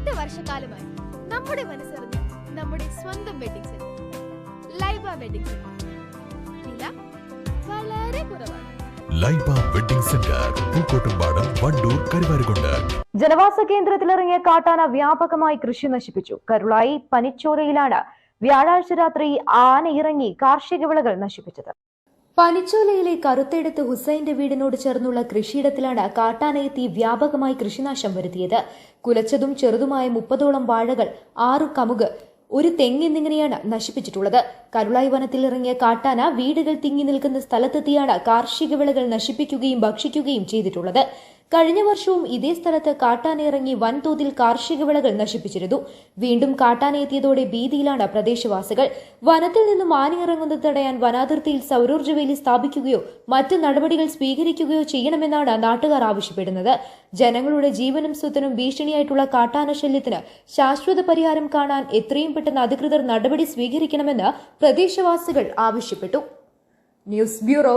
എട്ട് വർഷക്കാലമായി നമ്മുടെ മനസ്സറിഞ്ഞ നമ്മുടെ സ്വന്തം wedding centre Laiba wedding centre വില വളരെ കുറവാണ്. Laiba wedding centre Pookkottumpadam Wandoor Karuvarakundu. ജനവാസ കേന്ദ്രത്തിലിറങ്ങിയ കാട്ടാന വ്യാപകമായി കൃഷി നശിപ്പിച്ചു. കരുളായി പനിച്ചോരയിലാണ് വ്യാഴാഴ്ച രാത്രി ആന ഇറങ്ങി കാർഷിക വിളകൾ നശിപ്പിച്ചത്. പനിച്ചോലയിലെ കറുത്തെടുത്ത് ഹുസൈന്റെ വീടിനോട് ചേർന്നുള്ള കൃഷിയിടത്തിലാണ് കാട്ടാനയെത്തി വ്യാപകമായി കൃഷിനാശം വരുത്തിയത്. കുലച്ചതും ചെറുതുമായ മുപ്പതോളം വാഴകൾ ആറു കമുക് ഒരു തെങ്ങ് എന്നിങ്ങനെയാണ് നശിപ്പിച്ചിട്ടുള്ളത്. കരുളായി വനത്തിൽ ഇറങ്ങിയ കാട്ടാന വീടുകൾ തിങ്ങി നിൽക്കുന്ന സ്ഥലത്തെത്തിയാണ് കാർഷിക വിളകൾ നശിപ്പിക്കുകയും ഭക്ഷിക്കുകയും ചെയ്തിട്ടുള്ളത്. കഴിഞ്ഞ വർഷവും ഇതേ സ്ഥലത്ത് കാട്ടാനിറങ്ങി വൻതോതിൽ കാർഷിക വിളകൾ നശിപ്പിച്ചിരുന്നു. വീണ്ടും കാട്ടാനെത്തിയതോടെ ഭീതിയിലാണ് പ്രദേശവാസികൾ. വനത്തിൽ നിന്നും ആനയിറങ്ങുന്നത് തടയാൻ വനാതിർത്തിയിൽ സൗരോർജ വേലി സ്ഥാപിക്കുകയോ മറ്റ് നടപടികൾ സ്വീകരിക്കുകയോ ചെയ്യണമെന്നാണ് നാട്ടുകാർ ആവശ്യപ്പെടുന്നത്. ജനങ്ങളുടെ ജീവനും സ്വത്തിനും ഭീഷണിയായിട്ടുള്ള കാട്ടാന ശല്യത്തിന് ശാശ്വത പരിഹാരം കാണാൻ എത്രയും പെട്ടെന്ന് അധികൃതർ നടപടി സ്വീകരിക്കണമെന്ന് പ്രദേശവാസികൾ ആവശ്യപ്പെട്ടു. News bureau